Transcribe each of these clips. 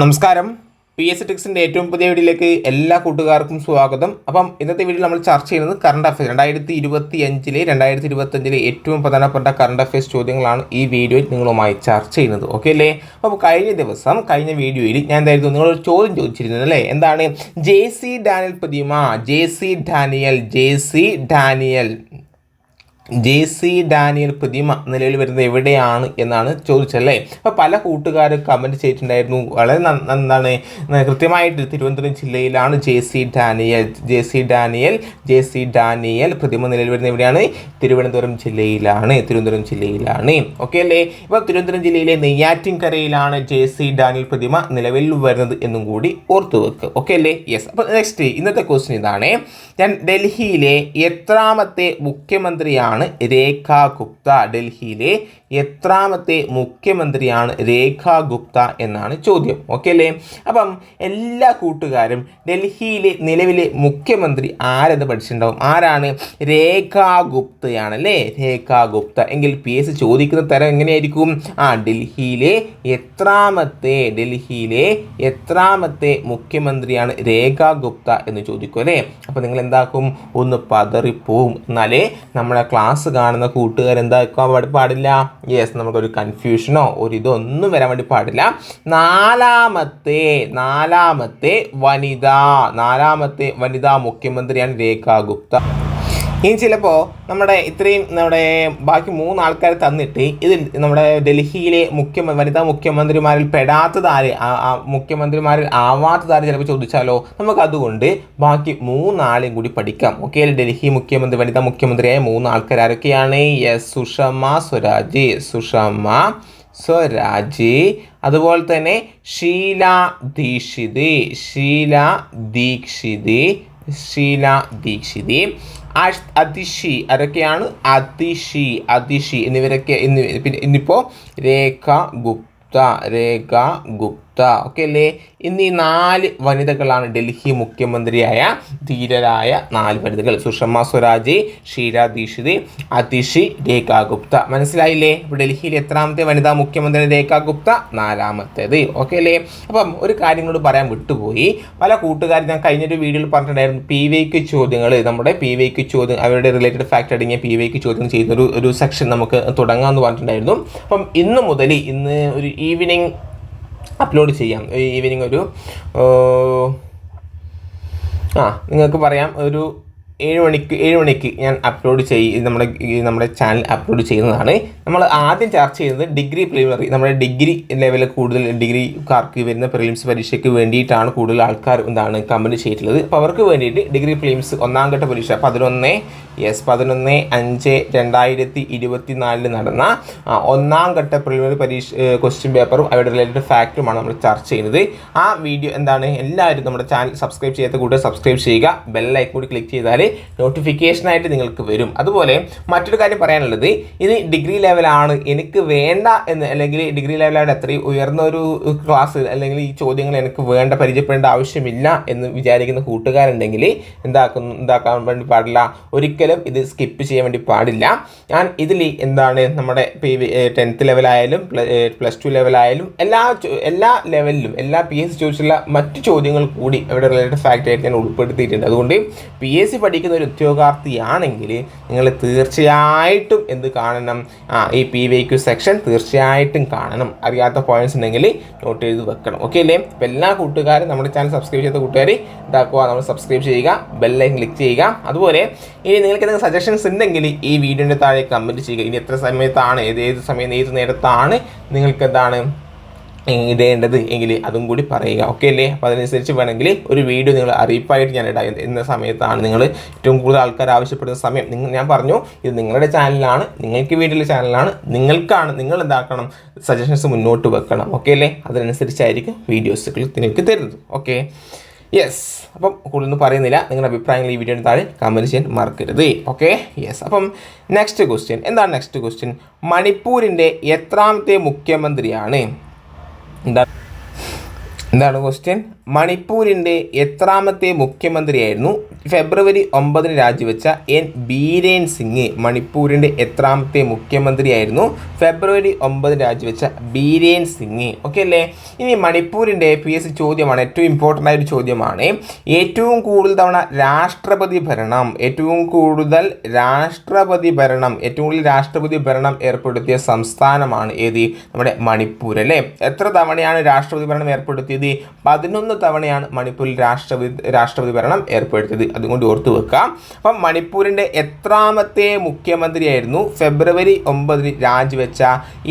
നമസ്കാരം. P S ടെക്സിന്റെ ഏറ്റവും പുതിയ വീഡിയോയിലേക്ക് എല്ലാ കൂട്ടുകാർക്കും സ്വാഗതം. അപ്പം ഇന്നത്തെ വീഡിയോ നമ്മൾ ചർച്ച ചെയ്യുന്നത് കറണ്ട് അഫയേഴ്സ് രണ്ടായിരത്തി ഇരുപത്തി അഞ്ചിലെ രണ്ടായിരത്തി ഇരുപത്തഞ്ചിലെ ഏറ്റവും പ്രധാനപ്പെട്ട കറണ്ട് അഫയേഴ്സ് ചോദ്യങ്ങളാണ് ഈ വീഡിയോയിൽ നിങ്ങളുമായി ചർച്ച ചെയ്യുന്നത്. ഓക്കെ അല്ലേ? അപ്പോൾ കഴിഞ്ഞ ദിവസം കഴിഞ്ഞ വീഡിയോയിൽ ഞാൻ എന്തായിരുന്നു? നിങ്ങളൊരു ചോദ്യം ചോദിച്ചിരുന്നത് അല്ലേ? എന്താണ്? ജെ സി ഡാനിയൽ പ്രതിമ J C Daniel J C Daniel J C Daniel പ്രതിമ നിലവിൽ വരുന്നത് എവിടെയാണ് എന്നാണ് ചോദിച്ചല്ലേ? അപ്പോൾ പല കൂട്ടുകാരും കമന്റ് ചെയ്തിട്ടുണ്ടായിരുന്നു. വളരെ എന്താണ് കൃത്യമായിട്ട് തിരുവനന്തപുരം ജില്ലയിലാണ് J C Daniel J C Daniel J C Daniel പ്രതിമ നിലവിൽ വരുന്നത് എവിടെയാണ്? തിരുവനന്തപുരം ജില്ലയിലാണ്. തിരുവനന്തപുരം ജില്ലയിലാണ്. ഓക്കെ അല്ലേ? ഇപ്പോൾ തിരുവനന്തപുരം ജില്ലയിലെ നെയ്യാറ്റിൻകരയിലാണ് ജെ സി ഡാനിയൽ പ്രതിമ നിലവിൽ വരുന്നത് എന്നും കൂടി ഓർത്തു വെക്കുക ഓക്കെ അല്ലേ? യെസ് അപ്പോൾ നെക്സ്റ്റ് ഇന്നത്തെ ക്വസ്റ്റ്യൻ ഇതാണ്. ഞാൻ ഡൽഹിയിലെ എത്രാമത്തെ മുഖ്യമന്ത്രിയാണ് രേഖ ഗുപ്ത ഡൽഹിയിലെ എത്രാമത്തെ മുഖ്യമന്ത്രിയാണ് രേഖ ഗുപ്ത എന്നാണ് ചോദ്യം. ഓക്കെ അല്ലേ? അപ്പം എല്ലാ കൂട്ടുകാരും ഡൽഹിയിലെ നിലവിലെ മുഖ്യമന്ത്രി ആരെന്ന് പഠിച്ചിട്ടുണ്ടാവും? ആരാണ്? രേഖ ഗുപ്തയാണ് അല്ലേ? രേഖ ഗുപ്ത. എങ്കിൽ പി എസ് ചോദിക്കുന്ന തരം എങ്ങനെയായിരിക്കും? ആ ഡൽഹിയിലെ എത്രാമത്തെ ഡൽഹിയിലെ എത്രാമത്തെ മുഖ്യമന്ത്രിയാണ് രേഖ ഗുപ്ത എന്ന് ചോദിക്കും അല്ലേ? അപ്പോൾ നിങ്ങൾ എന്താക്കും? ഒന്ന് പതറിപ്പോവും. എന്നാലേ നമ്മുടെ ക്ലാസ് കാണുന്ന കൂട്ടുകാർ എന്താക്കാൻ വേണ്ടി പാടില്ല? യെസ് നമുക്കൊരു കൺഫ്യൂഷനോ ഒരു ഇതൊന്നും വരാൻ വേണ്ടി പാടില്ല. നാലാമത്തെ നാലാമത്തെ വനിത നാലാമത്തെ വനിതാ മുഖ്യമന്ത്രിയാണ് രേഖ ഗുപ്ത ഇനി ചിലപ്പോൾ നമ്മുടെ ഇത്രയും നമ്മുടെ ബാക്കി മൂന്ന് ആൾക്കാർ തന്നിട്ട് ഇത് നമ്മുടെ ഡൽഹിയിലെ മുഖ്യ വനിതാ മുഖ്യമന്ത്രിമാരിൽ പെടാത്തതാര് മുഖ്യമന്ത്രിമാരിൽ ആവാത്തതാര് ചിലപ്പോൾ ചോദിച്ചാലോ? നമുക്ക് അതുകൊണ്ട് ബാക്കി മൂന്നാളെയും കൂടി പഠിക്കാം. ഓക്കെ ഡൽഹി മുഖ്യമന്ത്രി വനിതാ മുഖ്യമന്ത്രിയായ മൂന്ന് ആൾക്കാർ ആരൊക്കെയാണ്? എസ് സുഷമ സ്വരാജ് സുഷമ സ്വരാജ്. അതുപോലെ തന്നെ ഷീല ദീക്ഷിത് ഷീല ദീക്ഷിത്. ഷീല ദീക്ഷിതി. അതിഷി അതൊക്കെയാണ് അതിഷി അതിഷി എന്നിവരൊക്കെ ഇന്ന് പിന്നെ ഇന്നിപ്പോൾ രേഖ ഗുപ്ത രേഖ ഗുപ്ത. ഓക്കെ അല്ലേ? എന്നീ നാല് വനിതകളാണ് ഡൽഹി മുഖ്യമന്ത്രിയായ ധീരരായ നാല് വനിതകൾ. സുഷമ സ്വരാജ് ഷീല ദീക്ഷിത് അതിഷി രേഖ ഗുപ്ത മനസ്സിലായില്ലേ? അപ്പോൾ ഡൽഹിയിൽ എത്രാമത്തെ വനിതാ മുഖ്യമന്ത്രി രേഖ ഗുപ്ത നാലാമത്തേത്. ഓക്കെ അല്ലേ? അപ്പം ഒരു കാര്യം കൂടി പറയാൻ വിട്ടുപോയി. പല കൂട്ടുകാരും ഞാൻ കഴിഞ്ഞൊരു വീഡിയോയിൽ പറഞ്ഞിട്ടുണ്ടായിരുന്നു പി വൈക്ക് ചോദ്യങ്ങൾ നമ്മുടെ പി വൈക്ക് ചോദ്യം അവരുടെ റിലേറ്റഡ് ഫാക്ട് അടങ്ങിയ പി വൈക്ക് ചോദ്യം ചെയ്യുന്ന ഒരു സെക്ഷൻ നമുക്ക് തുടങ്ങാമെന്ന് പറഞ്ഞിട്ടുണ്ടായിരുന്നു. അപ്പം ഇന്ന് മുതൽ ഇന്ന് ഒരു ഈവനിങ് അപ്ലോഡ് ചെയ്യാം. ഈവനിങ് ഒരു ആ നിങ്ങൾക്ക് പറയാം. ഒരു ഏഴ് മണിക്ക് ഏഴ് മണിക്ക് ഞാൻ അപ്ലോഡ് ചെയ് നമ്മുടെ നമ്മുടെ ചാനൽ അപ്ലോഡ് ചെയ്യുന്നതാണ്. നമ്മൾ ആദ്യം ചർച്ച ചെയ്യുന്നത് ഡിഗ്രി പ്രിലിമിനറി നമ്മുടെ ഡിഗ്രി ലെവലിൽ കൂടുതൽ ഡിഗ്രിക്കാർക്ക് വരുന്ന പ്രിലിംസ് പരീക്ഷയ്ക്ക് വേണ്ടിയിട്ടാണ് കൂടുതൽ ആൾക്കാർ എന്താണ് കമന്റ് ചെയ്തിട്ടുള്ളത്. അപ്പോൾ അവർക്ക് വേണ്ടിയിട്ട് ഡിഗ്രി പ്രിലിംസ് ഒന്നാം ഘട്ട പരീക്ഷ പതിനൊന്ന് യെസ് പതിനൊന്ന് അഞ്ച് രണ്ടായിരത്തി ഇരുപത്തി നാലിൽ നടന്ന ഒന്നാം ഘട്ട പ്രിലിമിനറി പരീക്ഷ ക്വസ്റ്റ്യൻ പേപ്പറും അവരുടെ റിലേറ്റഡ് ഫാക്റ്റുമാണ് നമ്മൾ ചർച്ച ചെയ്യുന്നത്. ആ വീഡിയോ എന്താണ്? എല്ലാവരും നമ്മുടെ ചാനൽ സബ്സ്ക്രൈബ് ചെയ്യാത്ത കൂടെ സബ്സ്ക്രൈബ് ചെയ്യുക. ബെല്ലൈക്കൂടി ക്ലിക്ക് ചെയ്താൽ നോട്ടിഫിക്കേഷനായിട്ട് നിങ്ങൾക്ക് വരും. അതുപോലെ മറ്റൊരു കാര്യം പറയാനുള്ളത് ഇത് ഡിഗ്രി ലെവലാണ് എനിക്ക് വേണ്ട എന്ന് അല്ലെങ്കിൽ ഡിഗ്രി ലെവലാണ് അത്രയും ഉയർന്ന ഒരു ക്ലാസ് അല്ലെങ്കിൽ ഈ ചോദ്യങ്ങൾ എനിക്ക് വേണ്ട പരിചയപ്പെടേണ്ട ആവശ്യമില്ല എന്ന് വിചാരിക്കുന്ന കൂട്ടുകാരുണ്ടെങ്കിൽ എന്താക്കുന്നു എന്താക്കാൻ വേണ്ടി പാടില്ല. ഒരിക്കലും ഇത് സ്കിപ്പ് ചെയ്യാൻ വേണ്ടി പാടില്ല. ഞാൻ ഇതിൽ എന്താണ് നമ്മുടെ ടെൻത്ത് ലെവലായാലും പ്ലസ് ടു ലെവലായാലും എല്ലാ എല്ലാ ലെവലിലും എല്ലാ പി എസ് ചോദിച്ചുള്ള മറ്റു ചോദ്യങ്ങൾ കൂടി അവിടെ റിലേറ്റഡ് ഫാക്റ്റ് ആയിട്ട് ഞാൻ ഉൾപ്പെടുത്തിയിട്ടുണ്ട്. അതുകൊണ്ട് പി എസ് സി ഒരു ഉദ്യോഗാർത്ഥിയാണെങ്കിൽ നിങ്ങൾ തീർച്ചയായിട്ടും എന്ത് കാണണം? ആ ഈ പി വൈ ക്യു സെക്ഷൻ തീർച്ചയായിട്ടും കാണണം. അറിയാത്ത പോയിന്റ്സ് ഉണ്ടെങ്കിൽ നോട്ട് ചെയ്ത് വെക്കണം. ഓക്കെ അല്ലേ? അപ്പോൾ എല്ലാ കൂട്ടുകാരും നമ്മുടെ ചാനൽ സബ്സ്ക്രൈബ് ചെയ്ത കൂട്ടുകാർ ഇതാക്കുക. നമ്മൾ സബ്സ്ക്രൈബ് ചെയ്യുക ബെല്ലൈൻ ക്ലിക്ക് ചെയ്യുക. അതുപോലെ ഇനി നിങ്ങൾക്ക് എന്തെങ്കിലും സജഷൻസ് ഉണ്ടെങ്കിൽ ഈ വീഡിയോന്റെ താഴെ കമന്റ് ചെയ്യുക. ഇനി എത്ര സമയത്താണ് ഏത് ഏത് സമയം ഏത് നേരത്താണ് നിങ്ങൾക്ക് എന്താണ് ഇടേണ്ടത് എങ്കിൽ അതും കൂടി പറയുക. ഓക്കെ അല്ലേ? അപ്പോൾ അതിനനുസരിച്ച് വേണമെങ്കിൽ ഒരു വീഡിയോ നിങ്ങൾ അറിയിപ്പായിട്ട് ഞാൻ ഇടാം. എന്ന സമയത്താണ് നിങ്ങൾ ഏറ്റവും കൂടുതൽ ആൾക്കാർ ആവശ്യപ്പെടുന്ന സമയം. നിങ്ങൾ ഞാൻ പറഞ്ഞു ഇത് നിങ്ങളുടെ ചാനലാണ് നിങ്ങൾക്ക് വീട്ടിലെ ചാനലാണ് നിങ്ങൾക്കാണ് നിങ്ങൾ എന്താക്കണം സജഷൻസ് മുന്നോട്ട് വെക്കണം. ഓക്കെ അല്ലേ? അതിനനുസരിച്ചായിരിക്കും വീഡിയോസുകൾ നിങ്ങൾക്ക് തരുന്നത്. ഓക്കെ യെസ് അപ്പം കൂടുതലൊന്നും പറയുന്നില്ല. നിങ്ങളുടെ അഭിപ്രായങ്ങൾ ഈ വീഡിയോയുടെ താഴെ കമന്റ് ചെയ്യാൻ മറക്കരുത്. ഓക്കെ യെസ് അപ്പം നെക്സ്റ്റ് ക്വസ്റ്റ്യൻ എന്താണ് നെക്സ്റ്റ് ക്വസ്റ്റ്യൻ മണിപ്പൂരിന്റെ എത്രാമത്തെ മുഖ്യമന്ത്രിയാണ്? എന്താ എന്താണ് ക്വസ്റ്റ്യൻ മണിപ്പൂരിന്റെ എത്രാമത്തെ മുഖ്യമന്ത്രിയായിരുന്നു? ഫെബ്രുവരി ഒമ്പതിന് രാജിവെച്ച എൻ ബീരേൻ സിംഗ് മണിപ്പൂരിന്റെ എത്രാമത്തെ മുഖ്യമന്ത്രിയായിരുന്നു. ഫെബ്രുവരി ഒമ്പതിന് രാജിവെച്ച ബീരേൻ സിംഗ്. ഓക്കെ അല്ലേ? ഇനി മണിപ്പൂരിന്റെ പി എസ് ചോദ്യമാണ് ഏറ്റവും ഇമ്പോർട്ടന്റ് ആയൊരു ചോദ്യമാണ്. ഏറ്റവും കൂടുതൽ തവണ രാഷ്ട്രപതി ഭരണം ഏറ്റവും കൂടുതൽ രാഷ്ട്രപതി ഭരണം ഏറ്റവും കൂടുതൽ രാഷ്ട്രപതി ഭരണം ഏർപ്പെടുത്തിയ സംസ്ഥാനമാണ് ഏത്? നമ്മുടെ മണിപ്പൂർ അല്ലേ? എത്ര തവണയാണ് രാഷ്ട്രപതി ഭരണം ഏർപ്പെടുത്തിയത്? പതിനൊന്ന് തവണയാണ് മണിപ്പൂരിൽ രാഷ്ട്രപതി രാഷ്ട്രപതി ഭരണം ഏർപ്പെടുത്തിയത്. അതുകൊണ്ട് ഓർത്തു വെക്കാം. അപ്പം മണിപ്പൂരിന്റെ എത്രാമത്തെ മുഖ്യമന്ത്രിയായിരുന്നു ഫെബ്രുവരി ഒമ്പതിന് രാജിവെച്ച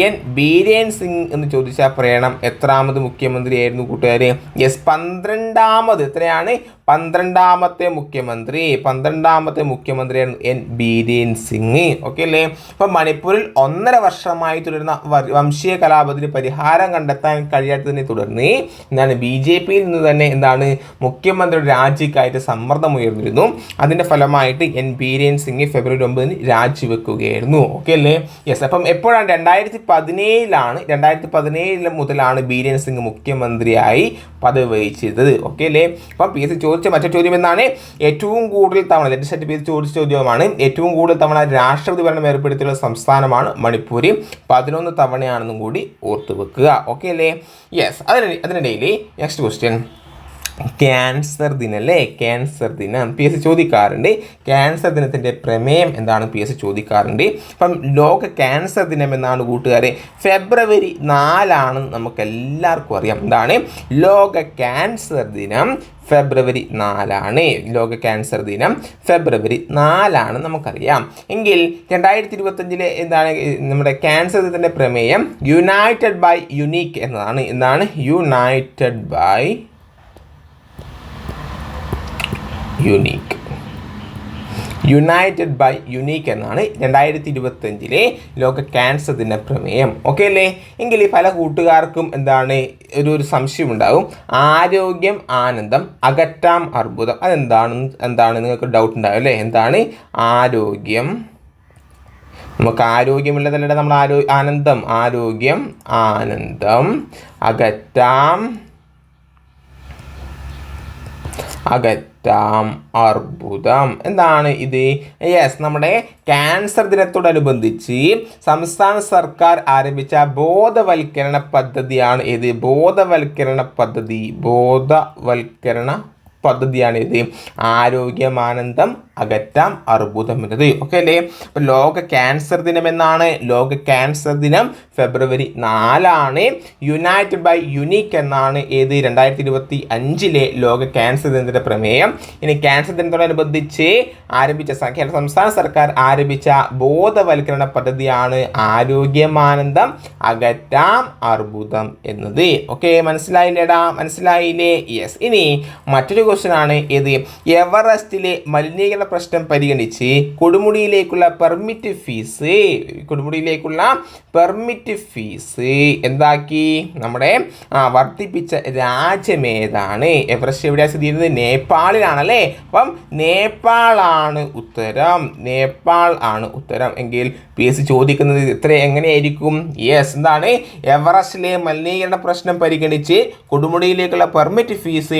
എൻ ബീരേൻ സിംഗ് എന്ന് ചോദിച്ചാൽ പറയണം എത്രാമത് മുഖ്യമന്ത്രിയായിരുന്നു കൂട്ടുകാർ യെസ് പന്ത്രണ്ടാമത്. എത്രയാണ്? പന്ത്രണ്ടാമത്തെ മുഖ്യമന്ത്രി. പന്ത്രണ്ടാമത്തെ മുഖ്യമന്ത്രിയായിരുന്നു എൻ ബീരേൻ സിംഗ്. ഓക്കെ അല്ലേ? അപ്പം മണിപ്പൂരിൽ ഒന്നര വർഷമായി തുടരുന്ന വംശീയ കലാപത്തിന് പരിഹാരം കണ്ടെത്താൻ കഴിയാത്തതിനെ തുടർന്ന് എന്താണ്? ബി ജെ പിയിൽ നിന്ന് തന്നെ എന്താണ്? മുഖ്യമന്ത്രിയുടെ രാജിക്കായിട്ട് സമ്മർദ്ദം ഉയർന്നിരുന്നു. അതിന്റെ ഫലമായിട്ട് എൻ ബീരേൻ സിംഗ് ഫെബ്രുവരി ഒമ്പതിന് രാജിവെക്കുകയായിരുന്നു. ഓക്കെ അല്ലേ? യെസ് അപ്പം എപ്പോഴാണ്? രണ്ടായിരത്തി പതിനേഴിലാണ് രണ്ടായിരത്തി പതിനേഴിൽ മുതലാണ് ബീരേൻ സിംഗ് മുഖ്യമന്ത്രിയായി പദവി വഹിച്ചത് ഓക്കെ അല്ലേ? അപ്പം പി എസ് സി ചോദിച്ച മറ്റൊരു ചോദ്യം എന്നാണ് ഏറ്റവും കൂടുതൽ തവണ ലെറ്റിസ്റ്റ് പി എസ് ചോദിച്ച ചോദ്യമാണ് ഏറ്റവും കൂടുതൽ തവണ രാഷ്ട്രപതി ഭരണം ഏർപ്പെടുത്തിയുള്ള സംസ്ഥാനമാണ് മണിപ്പൂർ പതിനൊന്ന് തവണയാണെന്നും കൂടി ഓർത്തു വെക്കുക. ഓക്കെ അല്ലേ? യെസ് അതിന് അതിനിടയിൽ നെക്സ്റ്റ് ക്വസ്റ്റ്യൻ ക്യാൻസർ ദിനം അല്ലേ? ക്യാൻസർ ദിനം. പി എസ് ചോദിക്കാറുണ്ട്. ക്യാൻസർ ദിനത്തിന്റെ പ്രമേയം എന്താണ്? പി എസ് ചോദിക്കാറുണ്ട്. അപ്പം ലോക ക്യാൻസർ ദിനം എന്നാണ് കൂട്ടുകാരെ. ഫെബ്രുവരി നാലാണ് നമുക്ക് എല്ലാവർക്കും അറിയാം. എന്താണ്? ലോക ക്യാൻസർ ദിനം ഫെബ്രുവരി നാലാണ്. ലോക ക്യാൻസർ ദിനം ഫെബ്രുവരി നാലാണ് നമുക്കറിയാം. എങ്കിൽ രണ്ടായിരത്തി ഇരുപത്തഞ്ചിലെ എന്താണ് നമ്മുടെ ക്യാൻസർ ദിനത്തിന്റെ പ്രമേയം യുണൈറ്റഡ് ബൈ യുണീക്ക് എന്നതാണ്. എന്താണ്? United by unique united by unique എന്നാണ് രണ്ടായിരത്തി ഇരുപത്തഞ്ചിലെ ലോക ക്യാൻസർ ദിന പ്രമേയം. ഓക്കെ അല്ലേ? എങ്കിൽ ഈ പല കൂട്ടുകാർക്കും എന്താണ് ഒരു ഒരു സംശയം ഉണ്ടാകും ആരോഗ്യം ആനന്ദം അകറ്റാം അർബുദം. അതെന്താണ് എന്താണ് നിങ്ങൾക്ക് ഡൗട്ട് ഉണ്ടാകും അല്ലേ? എന്താണ്? ആരോഗ്യം. നമുക്ക് ആരോഗ്യമുള്ളതല്ലേ നമ്മൾ ആരോ ആനന്ദം. ആരോഗ്യം ആനന്ദം അകറ്റാം അകറ്റാം അർബുദം എന്താണ് ഇത്? യെസ് നമ്മുടെ ക്യാൻസർ ദിനത്തോടനുബന്ധിച്ച് സംസ്ഥാന സർക്കാർ ആരംഭിച്ച ബോധവൽക്കരണ പദ്ധതിയാണ് ഇത് ബോധവൽക്കരണ പദ്ധതി. ബോധവൽക്കരണ പദ്ധതിയാണ് ഇത്. ആരോഗ്യമാനന്ദം അകറ്റാം അർബുദം എന്നത് ഓക്കെ അല്ലേ അപ്പോൾ ലോക ക്യാൻസർ ദിനം എന്നാണ്. ലോക ക്യാൻസർ ദിനം ഫെബ്രുവരി നാലാണ്. യുണൈറ്റഡ് ബൈ യുണീക്ക് എന്നാണ് ഏത്? രണ്ടായിരത്തി ഇരുപത്തി അഞ്ചിലെ ലോക ക്യാൻസർ ദിനത്തിന്റെ പ്രമേയം. ഇനി ക്യാൻസർ ദിനത്തോടനുബന്ധിച്ച് ആരംഭിച്ച കേരള സംസ്ഥാന സർക്കാർ ആരംഭിച്ച ബോധവൽക്കരണ പദ്ധതിയാണ് ആരോഗ്യമാനന്ദം അകറ്റാം അർബുദം എന്നത്. ഓക്കെ മനസ്സിലായില്ലേടാ? മനസ്സിലായില്ലേ? യെസ് ഇനി മറ്റൊരു ക്വസ്റ്റ്യൻ ആണ് ഏത്? എവറസ്റ്റിലെ മലിനീകരണ പ്രശ്നം പരിഗണിച്ച് കൊടുമുടിയിലേക്കുള്ള പെർമിറ്റ് ഫീസ് കൊടുമുടിയിലേക്കുള്ള പെർമിറ്റ് ഫീസ് എന്താക്കി? നമ്മുടെ വർദ്ധിപ്പിച്ച രാജ്യമേതാണ് എവറസ്റ്റ് എവിടെയാണ് സ്ഥിതി ചെയ്യുന്നത്? നേപ്പാളിലാണല്ലേ? അപ്പം നേപ്പാളാണ് ഉത്തരം. നേപ്പാൾ ആണ് ഉത്തരം. എങ്കിൽ പി എസ് ചോദിക്കുന്നത് ഇത്ര എങ്ങനെയായിരിക്കും? യെസ് എന്താണ്? എവറസ്റ്റിലെ മലിനീകരണ പ്രശ്നം പരിഗണിച്ച് കൊടുമുടിയിലേക്കുള്ള പെർമിറ്റ് ഫീസ്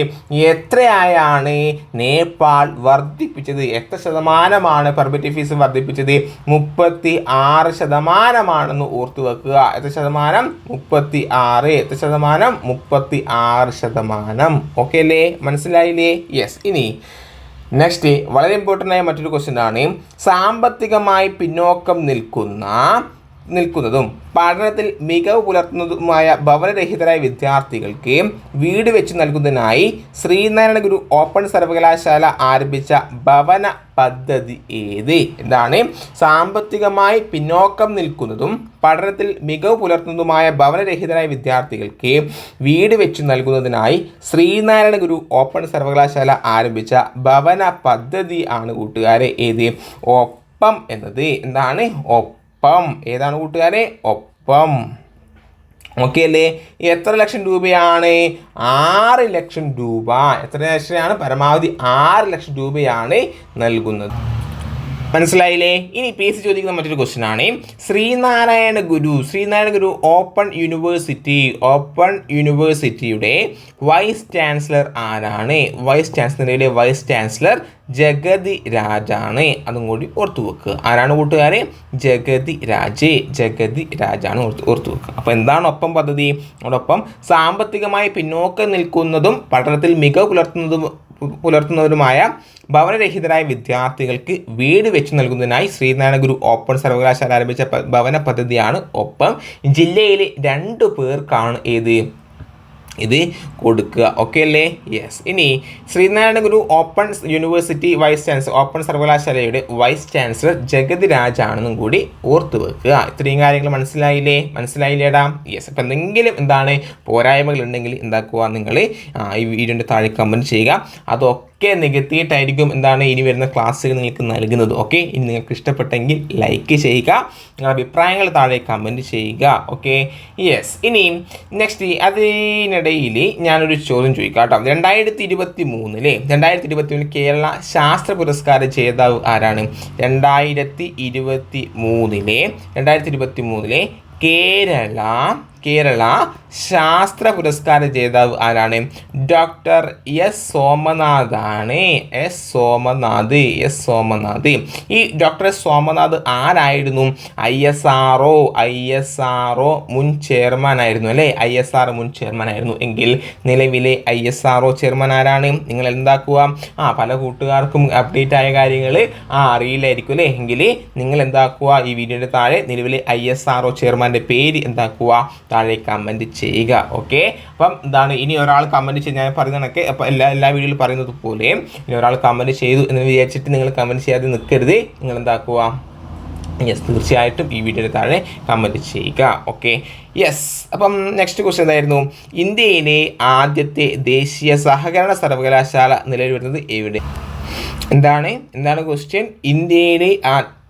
എത്രയായാണ് നേപ്പാൾ വർദ്ധിപ്പിച്ചത് എത്ര ശതമാനമാണ് പെർമിറ്റ് ഫീസ് വർദ്ധിപ്പിച്ചത്. മുപ്പത്തി ആറ് ശതമാനമാണെന്ന് ഓർത്തു വെക്കുക. എത്ര ശതമാനം? മുപ്പത്തി ആറ് എത്ര ശതമാനം? മുപ്പത്തി ആറ് ശതമാനം. ഓക്കെ അല്ലേ? മനസ്സിലായില്ലേ? യെസ് ഇനി നെക്സ്റ്റ് വളരെ ഇമ്പോർട്ടന്റ് ആയ മറ്റൊരു ക്വസ്റ്റ്യൻ ആണ്. സാമ്പത്തികമായി പിന്നോക്കം നിൽക്കുന്ന നിൽക്കുന്നതും പഠനത്തിൽ മികവ് പുലർത്തുന്നതുമായ ഭവനരഹിതരായ വിദ്യാർത്ഥികൾക്ക് വീട് വെച്ച് നൽകുന്നതിനായി ശ്രീനാരായണ ഗുരു ഓപ്പൺ സർവകലാശാല ആരംഭിച്ച ഭവന പദ്ധതി ഏത്? എന്താണ്? സാമ്പത്തികമായി പിന്നോക്കം നിൽക്കുന്നതും പഠനത്തിൽ മികവ് പുലർത്തുന്നതുമായ ഭവനരഹിതരായ വിദ്യാർത്ഥികൾക്ക് വീട് വെച്ച് നൽകുന്നതിനായി ശ്രീനാരായണ ഗുരു ഓപ്പൺ സർവകലാശാല ആരംഭിച്ച ഭവന പദ്ധതി ആണ് കൂട്ടുകാരെ ഏത്? ഒപ്പം എന്നത് എന്താണ്? ഒപ്പം ഏതാണ് കൂട്ടുകാരെ? ഒപ്പം. ഓക്കെ അല്ലേ? എത്ര ലക്ഷം രൂപയാണ്? ആറ് ലക്ഷം രൂപ. എത്ര ലക്ഷമാണ് പരമാവധി ആറ് ലക്ഷം രൂപയാണ് നൽകുന്നത്. മനസ്സിലായില്ലേ? ഇനി പി എസ് ചോദിക്കുന്ന മറ്റൊരു ക്വസ്റ്റ്യൻ ആണ്. Sreenarayana Guru Sreenarayana Guru open university open യൂണിവേഴ്സിറ്റിയുടെ വൈസ് ചാൻസലർ ആരാണ്? വൈസ് ചാൻസലറിലെ വൈസ് ചാൻസലർ ജഗതി രാജാണ്. അതും കൂടി ഓർത്തു വെക്കുക ആരാണ് കൂട്ടുകാരെ? ജഗതി രാജേ ജഗതി രാജാണ് ഓർത്ത് ഓർത്തു വെക്കുക അപ്പോൾ എന്താണ് ഒപ്പം പദ്ധതി? അതോടൊപ്പം സാമ്പത്തികമായി പിന്നോക്കം നിൽക്കുന്നതും പഠനത്തിൽ മികവ് പുലർത്തുന്നതും പുലർത്തുന്നവരുമായ ഭവനരഹിതരായ വിദ്യാർത്ഥികൾക്ക് വീട് വെച്ച് നൽകുന്നതിനായി ശ്രീനാരായണ ഗുരു ഓപ്പൺ സർവകലാശാല ആരംഭിച്ച ഭവന പദ്ധതിയാണ് ഒപ്പം ജില്ലയിലെ രണ്ടു പേർക്കാണ് ഏത് ഇത് കൊടുക്കുക. ഓക്കെ അല്ലേ? യെസ് ഇനി Sreenarayana Guru open university vice chancellor open സർവകലാശാലയുടെ വൈസ് ചാൻസലർ ജഗതി രാജാണെന്നും കൂടി ഓർത്തു വെക്കുക. ഇത്രയും കാര്യങ്ങൾ മനസ്സിലായില്ലേ? മനസ്സിലായില്ലേടാ? യെസ് അപ്പം എന്തെങ്കിലും എന്താണ് പോരായ്മകൾ ഉണ്ടെങ്കിൽ എന്താക്കുക? നിങ്ങൾ ഈ വീഡിയോന്റെ താഴെ കമന്റ് ചെയ്യുക. അതൊക്കെ നികത്തിയിട്ടായിരിക്കും എന്താണ് ഇനി വരുന്ന ക്ലാസ്സുകൾ നിങ്ങൾക്ക് നൽകുന്നത് ഓക്കെ ഇനി നിങ്ങൾക്ക് ഇഷ്ടപ്പെട്ടെങ്കിൽ ലൈക്ക് ചെയ്യുക നിങ്ങളുടെ അഭിപ്രായങ്ങൾ താഴെ കമന്റ് ചെയ്യുക ഓക്കെ യെസ് ഇനി നെക്സ്റ്റ് അതിനിടയിൽ ഞാനൊരു ചോദ്യം ചോദിക്കാം കേട്ടോ. രണ്ടായിരത്തി ഇരുപത്തി മൂന്നിലെ രണ്ടായിരത്തി ഇരുപത്തി മൂന്നിൽ കേരള ശാസ്ത്ര പുരസ്കാര ജേതാവ് ആരാണ്? രണ്ടായിരത്തി ഇരുപത്തി മൂന്നിലെ രണ്ടായിരത്തി ഇരുപത്തി മൂന്നിലെ കേരള കേരള ശാസ്ത്ര പുരസ്കാര ജേതാവ് ആരാണ്? ഡോക്ടർ എസ് സോമനാഥ് ആണ് എസ് സോമനാഥ് എസ് സോമനാഥ്. ഈ ഡോക്ടർ എസ് സോമനാഥ് ആരായിരുന്നു? I S R O I S R O മുൻ ചെയർമാൻ ആയിരുന്നു അല്ലേ? ഐ എസ് ആർ മുൻ ചെയർമാൻ ആയിരുന്നു. എങ്കിൽ നിലവിലെ I S R O chairman ആരാണ്? നിങ്ങൾ എന്താക്കുക? ആ പല കൂട്ടുകാർക്കും അപ്ഡേറ്റ് ആയ കാര്യങ്ങൾ ആ അറിയില്ലായിരിക്കും അല്ലേ? എങ്കിൽ നിങ്ങൾ എന്താക്കുക? ഈ വീഡിയോയുടെ താഴെ നിലവിലെ ഐ എസ് ആർ ഒ ചെയർമാന്റെ പേര് എന്താക്കുക? താഴെ കമന്റ് ചെയ്യുക ഓക്കെ അപ്പം എന്താണ് ഇനി ഒരാൾ കമന്റ് ചെയ്ത് ഞാൻ പറയുന്ന കണക്ക്. അപ്പോൾ എല്ലാ എല്ലാ വീഡിയോയിലും പറയുന്നത് പോലെ ഇനി ഒരാൾ കമന്റ് ചെയ്തു എന്ന് വിചാരിച്ചിട്ട് നിങ്ങൾ കമന്റ് ചെയ്യാതെ നിൽക്കരുത് നിങ്ങൾ എന്താക്കുക? യെസ് തീർച്ചയായിട്ടും ഈ വീഡിയോയുടെ താഴെ കമന്റ് ചെയ്യുക ഓക്കെ യെസ് അപ്പം നെക്സ്റ്റ് ക്വസ്റ്റ്യൻ എന്തായിരുന്നു? ഇന്ത്യയിലെ ആദ്യത്തെ ദേശീയ സഹകരണ സർവകലാശാല നിലവിൽ വരുന്നത് എവിടെ? എന്താണ്? എന്താണ് ക്വസ്റ്റ്യൻ ഇന്ത്യയിലെ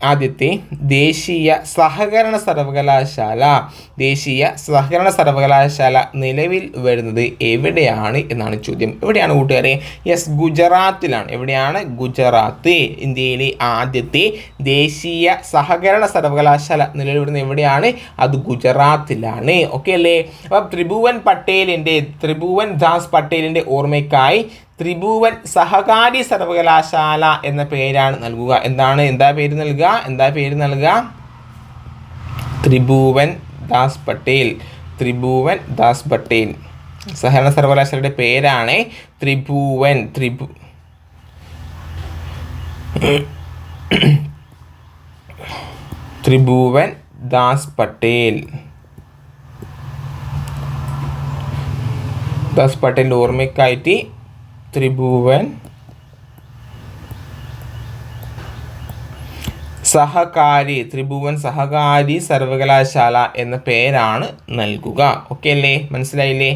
ആദ്യത്തെ ദേശീയ സഹകരണ സർവകലാശാല. ദേശീയ സഹകരണ സർവകലാശാല നിലവിൽ വരുന്നത് എവിടെയാണ് എന്നാണ് ചോദ്യം. എവിടെയാണ് കൂട്ടുകാരെ? യെസ് ഗുജറാത്തിലാണ്. എവിടെയാണ്? ഗുജറാത്ത്. ഇന്ത്യയിലെ ആദ്യത്തെ ദേശീയ സഹകരണ സർവകലാശാല നിലവിൽ വരുന്നത് എവിടെയാണ്? അത് ഗുജറാത്തിലാണ്. ഓക്കെ അല്ലേ? അപ്പം ത്രിഭുവൻ പട്ടേലിന്റെ ത്രിഭുവൻ ദാസ് പട്ടേലിന്റെ ഓർമ്മയ്ക്കായി ത്രിഭുവൻ സഹകാരി സർവകലാശാല എന്ന പേരാണ് നൽകുക. എന്താണ്? എന്താ പേര് നൽകുക? എന്താ പേര് നൽകുക? ത്രിഭുവൻ ദാസ് പട്ടേൽ. ത്രിഭുവൻ ദാസ് പട്ടേൽ. സഹകരണ സർവകലാശാലയുടെ പേരാണ് ത്രിഭുവൻ. ത്രിഭു ത്രിഭുവൻ ദാസ് പട്ടേൽ. ദാസ് പട്ടേലിന്റെ ഓർമ്മയ്ക്കായിട്ട് ത്രിഭുവൻ. സഹകാരി ത്രിഭുവൻ സഹകാരി സർവകലാശാല എന്ന പേരാണ് നൽകുക. ഓക്കെ അല്ലേ? മനസ്സിലായില്ലേ?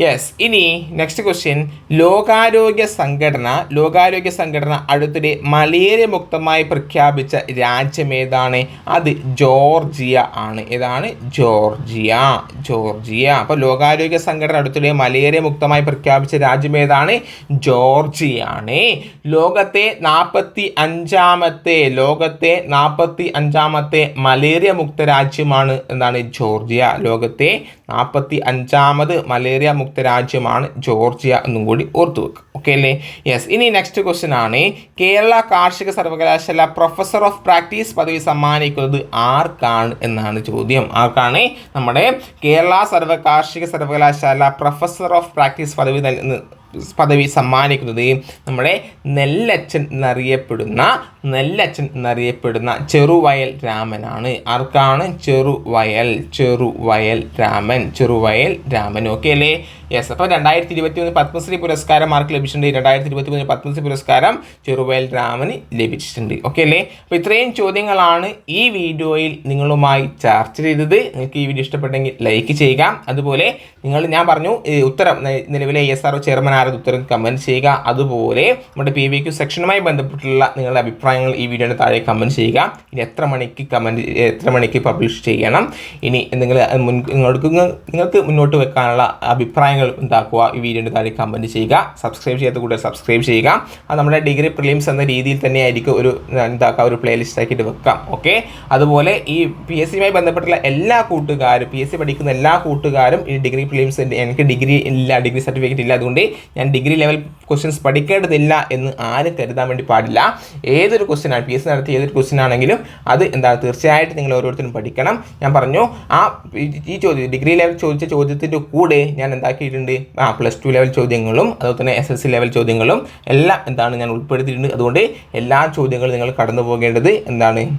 യെസ് ഇനി നെക്സ്റ്റ് ക്വസ്റ്റ്യൻ ലോകാരോഗ്യ സംഘടന ലോകാരോഗ്യ സംഘടന അടുത്തിടെ മലേറിയ മുക്തമായി പ്രഖ്യാപിച്ച രാജ്യം ഏതാണ്? അത് ജോർജിയ ആണ്. ഏതാണ്? Georgia Georgia. അപ്പോൾ ലോകാരോഗ്യ സംഘടന അടുത്തിടെ മലേറിയ മുക്തമായി പ്രഖ്യാപിച്ച രാജ്യം ഏതാണ്? ജോർജിയാണ് ലോകത്തെ നാൽപ്പത്തി അഞ്ചാമത്തെ ലോകത്തെ നാൽപ്പത്തി അഞ്ചാമത്തെ മലേറിയ മുക്ത രാജ്യമാണ് എന്താണ്? ജോർജിയ. ലോകത്തെ നാൽപ്പത്തി അഞ്ചാമത് മലേറിയ മുക്ത രാജ്യമാണ് ജോർജിയ എന്നും കൂടി ഓർത്തു വെക്കുക ഓക്കെ അല്ലേ? യെസ് ഇനി നെക്സ്റ്റ് ക്വസ്റ്റ്യൻ ആണ്. കേരള കാർഷിക സർവകലാശാല പ്രൊഫസർ ഓഫ് പ്രാക്ടീസ് പദവി സമ്മാനിക്കുന്നത് ആർക്കാണ് എന്നാണ് ചോദ്യം. ആർക്കാണ്? നമ്മുടെ കേരള സർവ കാർഷിക സർവകലാശാല പ്രൊഫസർ ഓഫ് പ്രാക്ടീസ് പദവി നൽ- പദവി സമ്മാനിക്കുന്നത് നമ്മുടെ നെല്ലച്ചൻ എന്നറിയപ്പെടുന്ന നെല്ലച്ചൻ എന്നറിയപ്പെടുന്ന ചെറുവയൽ രാമനാണ്. ആർക്കാണ്? ചെറുവയൽ ചെറുവയൽ രാമൻ ചെറുവയൽ രാമൻ. ഓക്കെ അല്ലേ? യെസ് അപ്പോൾ രണ്ടായിരത്തി ഇരുപത്തി മൂന്ന് പത്മശ്രീ പുരസ്കാരം ആർക്ക് ലഭിച്ചിട്ടുണ്ട്. രണ്ടായിരത്തി ഇരുപത്തി മൂന്ന് പത്മശ്രീ പുരസ്കാരം ചെറുവയൽ രാമന് ലഭിച്ചിട്ടുണ്ട്. ഓക്കെ അല്ലേ? അപ്പോൾ ഇത്രയും ചോദ്യങ്ങളാണ് ഈ വീഡിയോയിൽ നിങ്ങളുമായി ചർച്ച ചെയ്തത്. നിങ്ങൾക്ക് ഈ വീഡിയോ ഇഷ്ടപ്പെട്ടെങ്കിൽ ലൈക്ക് ചെയ്യുക. അതുപോലെ നിങ്ങൾ ഞാൻ പറഞ്ഞു ഉത്തരം നിലവിലെ എസ് ആർ ഒ ചെയർമാൻ ആരത് ഉത്തരം കമന്റ് ചെയ്യുക. അതുപോലെ നമ്മുടെ പി വി ക്യു സെക്ഷനുമായി ബന്ധപ്പെട്ടുള്ള നിങ്ങളുടെ അഭിപ്രായങ്ങൾ ഈ വീഡിയോയുടെ താഴെ കമന്റ് ചെയ്യുക. ഇനി എത്ര മണിക്ക് കമന്റ് എത്ര മണിക്ക് പബ്ലിഷ് ചെയ്യണം? ഇനി നിങ്ങൾ മുൻ നിങ്ങൾക്ക് നിങ്ങൾക്ക് മുന്നോട്ട് വെക്കാനുള്ള അഭിപ്രായങ്ങൾ അഭിപ്രായങ്ങൾ എന്താക്കുക ഈ വീഡിയോയുടെ താഴെ കമന്റ് ചെയ്യുക. സബ്സ്ക്രൈബ് ചെയ്യാത്ത കൂടെ സബ്സ്ക്രൈബ് ചെയ്യുക. അത് നമ്മുടെ ഡിഗ്രി പ്രിലിംസ് എന്ന രീതിയിൽ തന്നെ ആയിരിക്കും ഒരു എന്താക്കുക ഒരു പ്ലേലിസ്റ്റ് ആക്കിയിട്ട് വെക്കാം. ഓക്കെ അതുപോലെ ഈ പി എസ് സിയുമായി ബന്ധപ്പെട്ടുള്ള എല്ലാ കൂട്ടുകാരും പി എസ് സി പഠിക്കുന്ന എല്ലാ കൂട്ടുകാരും ഈ ഡിഗ്രി പ്രിലിംസ് എനിക്ക് ഡിഗ്രി ഇല്ല ഡിഗ്രി സർട്ടിഫിക്കറ്റ് ഇല്ല. അതുകൊണ്ട് ഞാൻ ഡിഗ്രി ലെവൽ ക്വസ്റ്റ്യൻസ് പഠിക്കേണ്ടതില്ല എന്ന് ആരും കരുതാൻ വേണ്ടി പാടില്ല. ഏതൊരു ക്വസ്റ്റ്യൻ ആണ് പി എസ് നടത്തിയ ഏതൊരു ക്വസ്റ്റ്യൻ ആണെങ്കിലും അത് എന്താ തീർച്ചയായിട്ടും നിങ്ങൾ ഓരോരുത്തരും പഠിക്കണം. ഞാൻ പറഞ്ഞു ആ ഈ- ചോദ്യം ഡിഗ്രി ലെവൽ ചോദിച്ച ചോദ്യത്തിന്റെ കൂടെ ഞാൻ എന്താക്കിയിട്ടുണ്ട്? ആ പ്ലസ് ടു ലെവൽ ചോദ്യങ്ങളും അതുപോലെ തന്നെ എസ് എസ് സി ലെവൽ ചോദ്യങ്ങളും എല്ലാം എന്താണ് ഞാൻ ഉൾപ്പെടുത്തിയിട്ടുണ്ട്. അതുകൊണ്ട് എല്ലാ ചോദ്യങ്ങളും നിങ്ങൾ കടന്നു പോകേണ്ടത് എന്താണ്?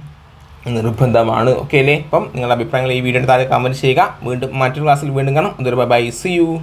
നിർബന്ധമാണ്. ഓക്കെ അല്ലേ? അപ്പം നിങ്ങളുടെ അഭിപ്രായങ്ങൾ ഈ വീഡിയോയുടെ താഴെ കമന്റ് ചെയ്യുക. വീണ്ടും മറ്റൊരു ക്ലാസ്സിൽ വീണ്ടും കാണാം. അതൊരു ബൈ സി യു